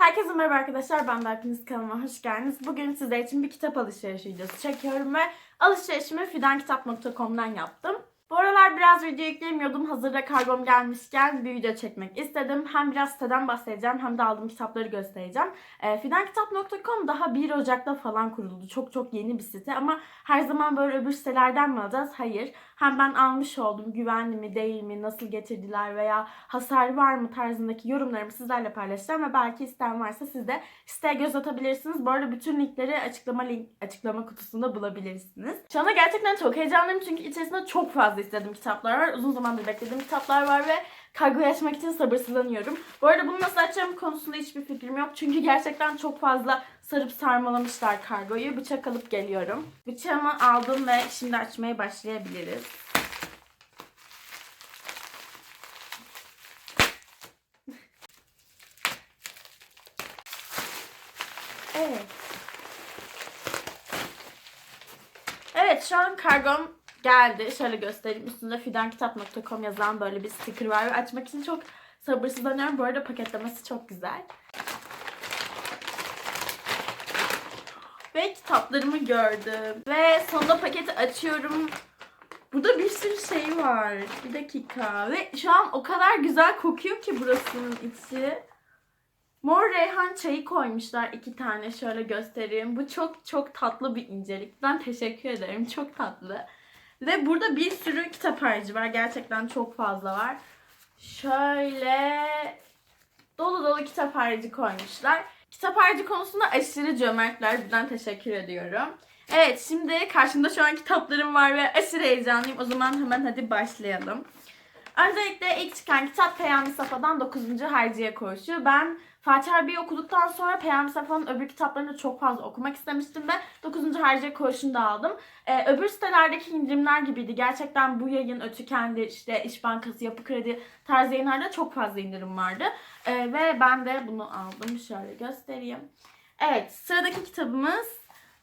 Herkese merhaba arkadaşlar. Ben Berkiniz kanalıma hoş geldiniz. Bugün sizler için bir kitap alışverişi videosu çekiyorum ve alışverişimi fidankitap.com'dan yaptım. Bu aralar biraz video yükleyemiyordum. Hazırda kargom gelmişken bir video çekmek istedim. Hem biraz siteden bahsedeceğim hem de aldığım kitapları göstereceğim. E, fidankitap.com daha 1 Ocak'ta falan kuruldu. Çok çok yeni bir site ama her zaman böyle öbür sitelerden mi alacağız? Hayır. Hem ben almış oldum. Güvenli mi değil mi? Nasıl getirdiler veya hasar var mı tarzındaki yorumlarımı sizlerle paylaşacağım ve belki isteyen varsa siz de siteye göz atabilirsiniz. Bu arada bütün linkleri açıklama link açıklama kutusunda bulabilirsiniz. Şu anda gerçekten çok heyecanlıyım çünkü içerisinde çok fazla istediğim kitaplar var. Uzun zamandır beklediğim kitaplar var ve kargoyu açmak için sabırsızlanıyorum. Bu arada bunu nasıl açacağım konusunda hiçbir fikrim yok. Çünkü gerçekten çok fazla sarıp sarmalamışlar kargoyu. Bıçak alıp geliyorum. Bıçağımı aldım ve şimdi açmaya başlayabiliriz. Evet. Evet şu an kargom geldi. Şöyle göstereyim. Üstünde fidankitap.com yazan böyle bir sticker var. Ve açmak için çok sabırsızlanıyorum. Bu arada paketlemesi çok güzel. Ve kitaplarımı gördüm. Ve sonunda paketi açıyorum. Burada bir sürü şey var. Bir dakika. Ve şu an o kadar güzel kokuyor ki burasının içi. Mor reyhan çayı koymuşlar iki tane şöyle göstereyim. Bu çok çok tatlı bir incelik. Ben teşekkür ederim. Çok tatlı. Ve burada bir sürü kitap harcı var. Gerçekten çok fazla var. Şöyle dolu dolu kitap harcı koymuşlar. Kitap harcı konusunda aşırı cömertler. Buradan teşekkür ediyorum. Evet şimdi karşımda şu an kitaplarım var ve aşırı heyecanlıyım. O zaman hemen hadi başlayalım. Öncelikle ilk çıkan kitap Peyami Safa'dan 9. Harciye Koğuşu. Ben Fatih Erbi'yi okuduktan sonra Peyami Safa'nın öbür kitaplarını çok fazla okumak istemiştim ve 9. Harciye Koğuşu'nu da aldım. Ee, öbür sitelerdeki indirimler gibiydi. Gerçekten bu yayın Ötüken'de işte İş Bankası, Yapı Kredi tarzı yayınlarda çok fazla indirim vardı. Ee, ve ben de bunu aldım. Şöyle göstereyim. Evet sıradaki kitabımız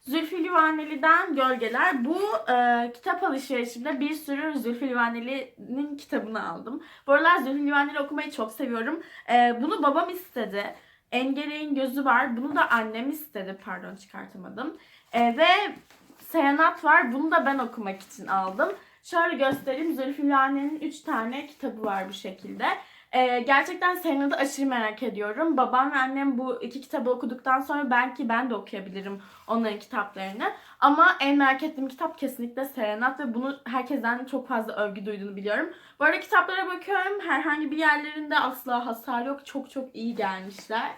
Zülfü Livaneli'den Gölgeler. Bu e, kitap alışverişimde bir sürü Zülfü Livaneli'nin kitabını aldım. Bu aralar Zülfü Livaneli okumayı çok seviyorum. E, bunu babam istedi. Engereğin Gözü var. Bunu da annem istedi. Pardon çıkartamadım. E, ve Seyanat var. Bunu da ben okumak için aldım. Şöyle göstereyim. Zülfü Livaneli'nin 3 tane kitabı var bu şekilde. Ee, gerçekten Seyanat'ı aşırı merak ediyorum. Babam ve annem bu iki kitabı okuduktan sonra belki ben de okuyabilirim onların kitaplarını. Ama en merak ettiğim kitap kesinlikle Serenat ve bunu herkesten çok fazla övgü duyduğunu biliyorum. Bu arada kitaplara bakıyorum. Herhangi bir yerlerinde asla hasar yok. Çok çok iyi gelmişler.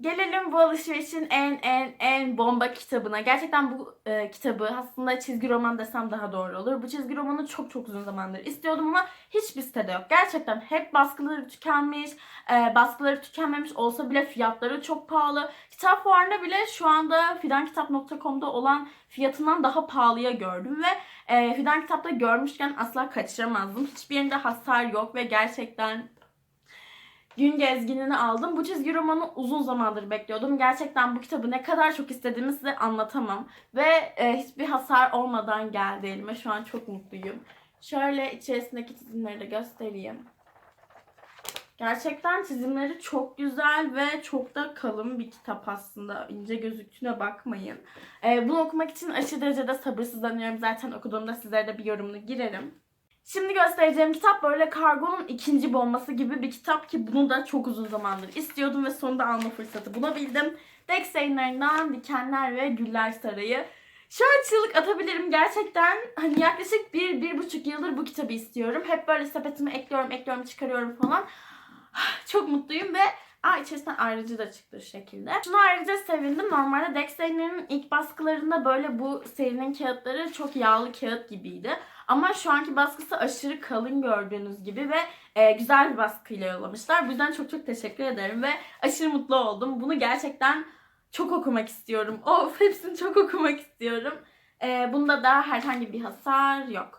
Gelelim bu alışverişin en en en bomba kitabına. Gerçekten bu e, kitabı aslında çizgi roman desem daha doğru olur. Bu çizgi romanı çok çok uzun zamandır istiyordum ama hiçbir sitede yok. Gerçekten hep baskıları tükenmiş, e, baskıları tükenmemiş olsa bile fiyatları çok pahalı. Kitap fuarında bile şu anda fidankitap.com'da olan fiyatından daha pahalıya gördüm ve e, Fidan görmüşken asla kaçıramazdım. Hiçbir yerinde hasar yok ve gerçekten Gün Gezginini aldım. Bu çizgi romanı uzun zamandır bekliyordum. Gerçekten bu kitabı ne kadar çok istediğimi size anlatamam. Ve e, hiçbir hasar olmadan geldi elime. Şu an çok mutluyum. Şöyle içerisindeki çizimleri de göstereyim. Gerçekten çizimleri çok güzel ve çok da kalın bir kitap aslında. İnce gözüktüğüne bakmayın. E, bunu okumak için aşırı derecede sabırsızlanıyorum. Zaten okuduğumda sizlere de bir yorumunu girerim. Şimdi göstereceğim kitap böyle kargonun ikinci bombası gibi bir kitap ki bunu da çok uzun zamandır istiyordum ve sonunda alma fırsatı bulabildim. Dex yayınlarından Dikenler ve Güller Sarayı. Şu an çığlık atabilirim gerçekten hani yaklaşık bir, bir buçuk yıldır bu kitabı istiyorum. Hep böyle sepetime ekliyorum, ekliyorum, çıkarıyorum falan. Çok mutluyum ve Aa içerisinden ayrıcı da çıktı şu şekilde. Şunu ayrıca sevindim. Normalde Dex serinin ilk baskılarında böyle bu serinin kağıtları çok yağlı kağıt gibiydi. Ama şu anki baskısı aşırı kalın gördüğünüz gibi ve e, güzel bir baskıyla yollamışlar. Bu yüzden çok çok teşekkür ederim ve aşırı mutlu oldum. Bunu gerçekten çok okumak istiyorum. Of hepsini çok okumak istiyorum. E, bunda da herhangi bir hasar yok.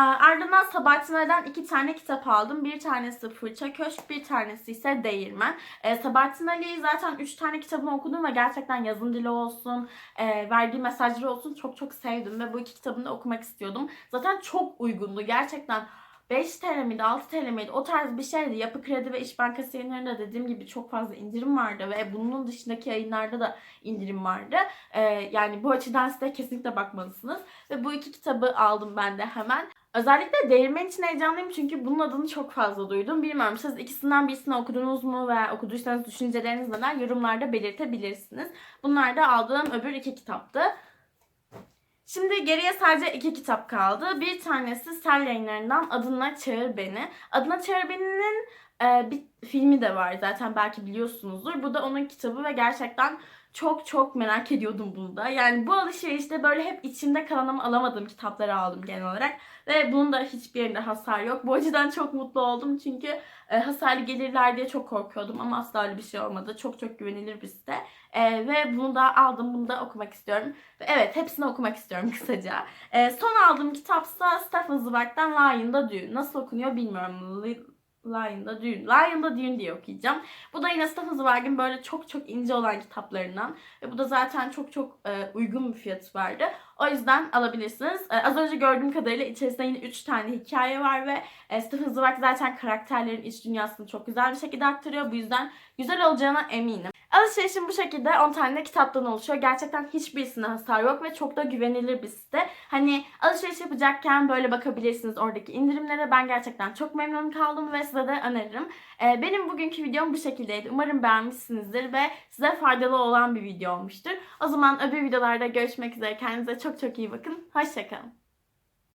Ardından Sabahattin Ali'den iki tane kitap aldım. Bir tanesi Fırça Köşk, bir tanesi ise Değirmen. E, Sabahattin Ali'yi zaten üç tane kitabını okudum ve gerçekten yazım dili olsun, e, verdiği mesajları olsun çok çok sevdim ve bu iki kitabını da okumak istiyordum. Zaten çok uygundu. Gerçekten 5 TL miydi 6 TL miydi o tarz bir şeydi. Yapı Kredi ve İş Bankası yayınlarında dediğim gibi çok fazla indirim vardı ve bunun dışındaki yayınlarda da indirim vardı. Ee, yani bu açıdan size kesinlikle bakmalısınız. Ve bu iki kitabı aldım ben de hemen. Özellikle Değirmen için heyecanlıyım çünkü bunun adını çok fazla duydum. Bilmiyorum siz ikisinden birisini okudunuz mu ve okuduysanız düşünceleriniz neler yorumlarda belirtebilirsiniz. Bunlar da aldığım öbür iki kitaptı. Şimdi geriye sadece iki kitap kaldı. Bir tanesi Sel yayınlarından Adına Çağır Beni. Adına Çağır Beni'nin e, bir filmi de var zaten belki biliyorsunuzdur. Bu da onun kitabı ve gerçekten çok çok merak ediyordum bunu da. Yani bu alışverişte böyle hep içimde kalan ama alamadığım kitapları aldım genel olarak. Ve bunun da hiçbir yerinde hasar yok. Bu açıdan çok mutlu oldum çünkü e, hasarlı gelirler diye çok korkuyordum ama asla öyle bir şey olmadı. Çok çok güvenilir bir site. E, ve bunu da aldım. Bunu da okumak istiyorum. Ve evet hepsini okumak istiyorum kısaca. E, son aldığım kitapsa Stephen Zweig'den Lion'da Düğün. Nasıl okunuyor bilmiyorum. Li- Lion'da Düğün. Lion'da Düğün diye okuyacağım. Bu da yine Stephen Zweig'in böyle çok çok ince olan kitaplarından. Ve bu da zaten çok çok e, uygun bir fiyatı vardı. O yüzden alabilirsiniz. E, az önce gördüğüm kadarıyla içerisinde yine 3 tane hikaye var ve e, Stephen Zweig zaten karakterlerin iç dünyasını çok güzel bir şekilde aktarıyor. Bu yüzden güzel olacağına eminim. Alışverişim bu şekilde 10 tane kitaptan oluşuyor. Gerçekten hiçbirisinde hasar yok ve çok da güvenilir bir site. Hani alışveriş yapacakken böyle bakabilirsiniz oradaki indirimlere. Ben gerçekten çok memnun kaldım ve size de öneririm. Ee, benim bugünkü videom bu şekildeydi. Umarım beğenmişsinizdir ve size faydalı olan bir video olmuştur. O zaman öbür videolarda görüşmek üzere. Kendinize çok çok iyi bakın. Hoşçakalın.